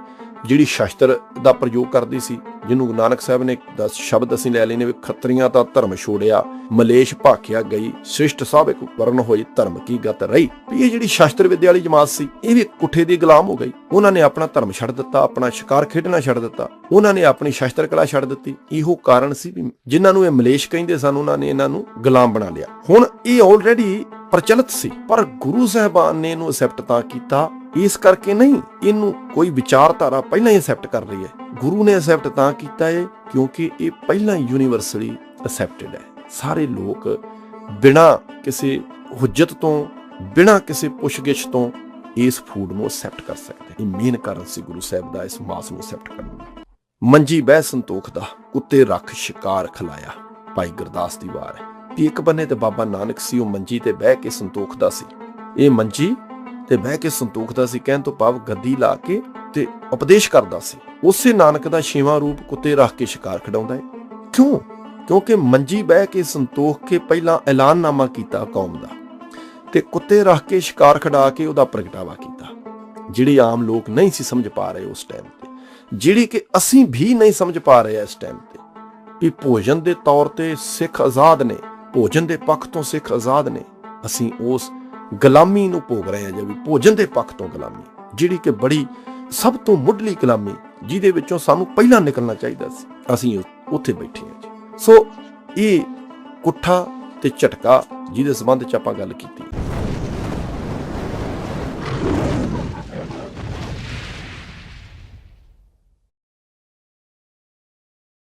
ਜਿਹੜੀ ਸ਼ਸਤਰ ਦਾ ਪ੍ਰਯੋਗ ਕਰਦੀ ਸੀ, ਜਿਹਨੂੰ ਗੁਰੂ ਨਾਨਕ ਸਾਹਿਬ ਨੇ ਦਾ ਸ਼ਬਦ ਅਸੀਂ ਲੈ ਲੈਨੇ ਖੱਤਰੀਆਂ ਤਾਂ ਧਰਮ ਛੋੜਿਆ, ਮਲੇਸ਼ ਭਾਖਿਆ ਗਈ, ਸ੍ਰਿਸ਼ਟ ਸਭ ਇੱਕ ਵਰਨ ਹੋਈ ਧਰਮ ਕੀ ਗਤ ਰਹੀ। ਇਹ ਜਿਹੜੀ ਸ਼ਸਤਰ ਵਿਦਿਆ ਵਾਲੀ ਜਮਾਤ ਸੀ, ਇਹ ਵੀ ਕੁੱਠੇ ਦੀ ਗੁਲਾਮ ਹੋ ਗਈ। ਉਹਨਾਂ ਨੇ ਆਪਣਾ ਧਰਮ ਛੱਡ ਦਿੱਤਾ, ਆਪਣਾ ਸ਼ਿਕਾਰ ਖੇਡਣਾ ਛੱਡ ਦਿੱਤਾ। ਉਹਨਾਂ ਨੇ ਆਪਣੀ ਸ਼ਾਸਤਰ ਕਲਾ ਛੱਡ ਦਿੱਤੀ। ਇਹੋ ਕਾਰਨ ਸੀ ਵੀ ਜਿਨ੍ਹਾਂ ਨੂੰ ਇਹ ਮਲੇਸ਼ ਕਹਿੰਦੇ ਸਨ, ਉਹਨਾਂ ਨੇ ਇਹਨਾਂ ਨੂੰ ਗੁਲਾਮ ਬਣਾ ਲਿਆ। ਹੁਣ ਇਹ ਆਲਰੇਡੀ ਪ੍ਰਚਲਿਤ ਸੀ, ਪਰ ਗੁਰੂ ਸਾਹਿਬਾਨ ਨੇ ਇਹਨੂੰ ਅਸੈਪਟ ਤਾਂ ਕੀਤਾ ਇਸ ਕਰਕੇ ਨਹੀਂ, ਇਹਨੂੰ ਕੋਈ ਵਿਚਾਰਧਾਰਾ ਪਹਿਲਾਂ ਹੀ ਅਸੈਪਟ ਕਰ ਰਹੀ ਹੈ। ਗੁਰੂ ਨੇ ਅਸੈਪਟ ਤਾਂ ਕੀਤਾ ਹੈ ਕਿਉਂਕਿ ਇਹ ਪਹਿਲਾਂ ਯੂਨੀਵਰਸਲੀ ਅਸੈਪਟਡ ਹੈ। ਸਾਰੇ ਲੋਕ ਬਿਨਾ ਕਿਸੇ ਹੁਜਤ ਤੋਂ, ਬਿਨਾ ਕਿਸੇ ਪੁੱਛਗਿੱਛ ਤੋਂ ਇਸ ਫੂਡ ਨੂੰ ਅਸੈਪਟ ਕਰ ਸਕਦੇ ਇਹ ਮੇਨ ਕਾਰਨ ਸੀ ਗੁਰੂ ਸਾਹਿਬ ਦਾ ਇਸ ਮਾਸ ਨੂੰ ਅਸੈਪਟ ਕਰਨ ਦਾ। ਮੰਜੀ ਬਹਿ ਸੰਤੋਖ ਦਾ, ਕੁੱਤੇ ਰੱਖ ਸ਼ਿਕਾਰ ਖਲਾਇਆ। ਭਾਈ ਗੁਰਦਾਸ ਦੀ ਵਾਰ ਹੈ। ਵੀ ਇੱਕ ਬੰਨੇ ਤੇ ਬਾਬਾ ਨਾਨਕ ਸੀ, ਉਹ ਮੰਜੀ ਤੇ ਬਹਿ ਕੇ ਸੰਤੋਖ ਦਾ ਸੀ। ਇਹ ਮੰਜੀ ਤੇ ਬਹਿ ਕੇ ਸੰਤੋਖ ਦਾ ਸੀ, ਕਹਿਣ ਤੋਂ ਭਾਵ ਗੱਦੀ ਲਾ ਕੇ ਤੇ ਉਪਦੇਸ਼ ਕਰਦਾ ਸੀ। ਉਸੇ ਨਾਨਕ ਦਾ ਛੇਵਾਂ ਰੂਪ ਕੁੱਤੇ ਰੱਖ ਕੇ ਸ਼ਿਕਾਰ ਖਿਡਾਉਂਦਾ ਹੈ। ਕਿਉਂ? ਕਿਉਂਕਿ ਮੰਜੀ ਬਹਿ ਕੇ ਸੰਤੋਖ ਕੇ ਪਹਿਲਾਂ ਐਲਾਨਨਾਮਾ ਕੀਤਾ ਕੌਮ ਦਾ ਤੇ ਕੁੱਤੇ ਰੱਖ ਕੇ ਸ਼ਿਕਾਰ ਖਿਡਾ ਕੇ ਉਹਦਾ ਪ੍ਰਗਟਾਵਾ ਕੀਤਾ। ਜਿਹੜੇ ਆਮ ਲੋਕ ਨਹੀਂ ਸੀ ਸਮਝ ਪਾ ਰਹੇ ਉਸ ਟਾਈਮ ਤੇ। ਜਿਹੜੀ ਕਿ ਅਸੀਂ ਵੀ ਨਹੀਂ ਸਮਝ ਪਾ ਰਹੇ ਇਸ ਟਾਈਮ ਤੇ। ਵੀ ਭੋਜਨ ਦੇ ਤੌਰ ਤੇ ਸਿੱਖ ਆਜ਼ਾਦ ਨੇ, ਭੋਜਨ ਦੇ ਪੱਖ ਤੋਂ ਸਿੱਖ ਆਜ਼ਾਦ ਨੇ, ਅਸੀਂ ਉਸ ਗੁਲਾਮੀ ਨੂੰ ਭੋਗ ਰਹੇ ਹਾਂ ਜਿਵੇਂ ਭੋਜਨ ਦੇ ਪੱਖ ਤੋਂ ਗੁਲਾਮੀ, ਜਿਹੜੀ ਕਿ ਬੜੀ ਸਭ ਤੋਂ ਮੁੱਢਲੀ ਗੁਲਾਮੀ, ਜਿਹਦੇ ਵਿੱਚੋਂ ਸਾਨੂੰ ਪਹਿਲਾਂ ਨਿਕਲਣਾ ਚਾਹੀਦਾ ਸੀ। ਅਸੀਂ ਉੱਥੇ ਬੈਠੇ ਹਾਂ ਜੀ। ਸੋ ਇਹ ਕੁੱਠਾ ਤੇ ਝਟਕਾ, ਜਿਹਦੇ ਸੰਬੰਧ ਚ ਆਪਾਂ ਗੱਲ ਕੀਤੀ।